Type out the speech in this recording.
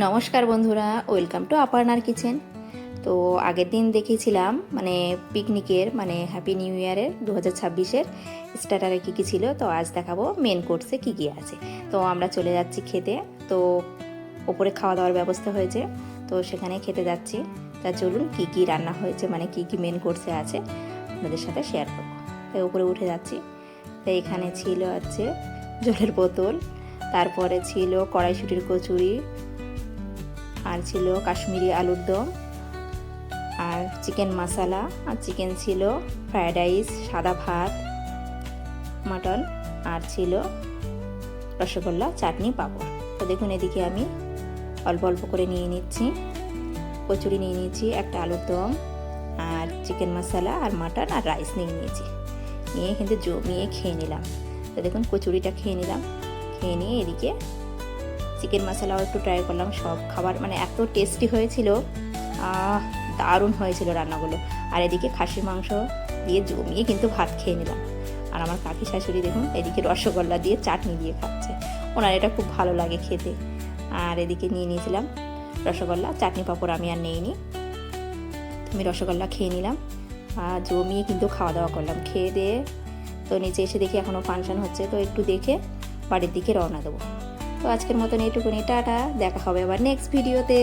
নমস্কার বন্ধুরা, welcome to আপারনার kitchen. তো আগের দিন দেখিয়েছিলাম মানে পিকনিকের মানে হ্যাপি নিউ ইয়ারের, দু হাজার ছাব্বিশের স্টার্টারে কী কী ছিল, তো আজ দেখাবো মেন কোর্সে কী কী আছে। তো আমরা চলে যাচ্ছি খেতে, তো ওপরে খাওয়া দাওয়ার ব্যবস্থা হয়েছে, তো সেখানে খেতে যাচ্ছি। তা চলুন কী কী রান্না হয়েছে মানে কী কী মেন কোর্সে আছে, আপনাদের সাথে শেয়ার করব। তাই উপরে উঠে যাচ্ছি। তাই এখানে ছিল আছে জলের বোতল, তারপরে ছিল কড়াইশুটির কচুরি আর ছিল কাশ্মীরি আলুর দম, আর চিকেন মশলা আর চিকেন ছিল ফ্রায়েড রাইস, সাদা ভাত, মাটন, আর ছিল রসগোল্লা, চাটনি, পাঁপড়। তো দেখুন এদিকে আমি অল্প অল্প করে নিয়ে নিচ্ছি। কচুরি নিয়ে নিয়েছি, একটা আলুর দম, আর চিকেন মশলা আর মাটন, আর রাইস নিয়ে নিয়েছি। নিয়ে কিন্তু জমিয়ে খেয়ে নিলাম। তো দেখুন কচুরিটা খেয়ে নিলাম। খেয়ে নিয়ে এদিকে চিকেন মশলাও একটু ট্রাই করলাম, সব খাবার মানে এত টেস্টি হয়েছিল। দারুণ হয়েছিল রান্নাগুলো। আর এদিকে খাসির মাংস দিয়ে জমিয়ে কিন্তু ভাত খেয়ে নিলাম। আর আমার কাকি শাশুড়ি দেখুন, এদিকে রসগোল্লা দিয়ে চাটনি দিয়ে খাচ্ছে। ওনার এটা খুব ভালো লাগে খেতে। আর এদিকে নিয়ে নিয়েছিলাম রসগোল্লা, চাটনি পাঁপড় আমি আর নেইনি। আমি রসগোল্লা খেয়ে নিলাম। আর জমিয়ে কিন্তু খাওয়া দাওয়া করলাম। খেয়ে দিয়ে তো নিচে এসে দেখি এখনও ফাংশন হচ্ছে, তো একটু দেখে বাড়ির দিকে রওনা দেবো। তো আজকের মতন এইটুকুনি টাটা দেখা হবে আবার নেক্সট ভিডিওতে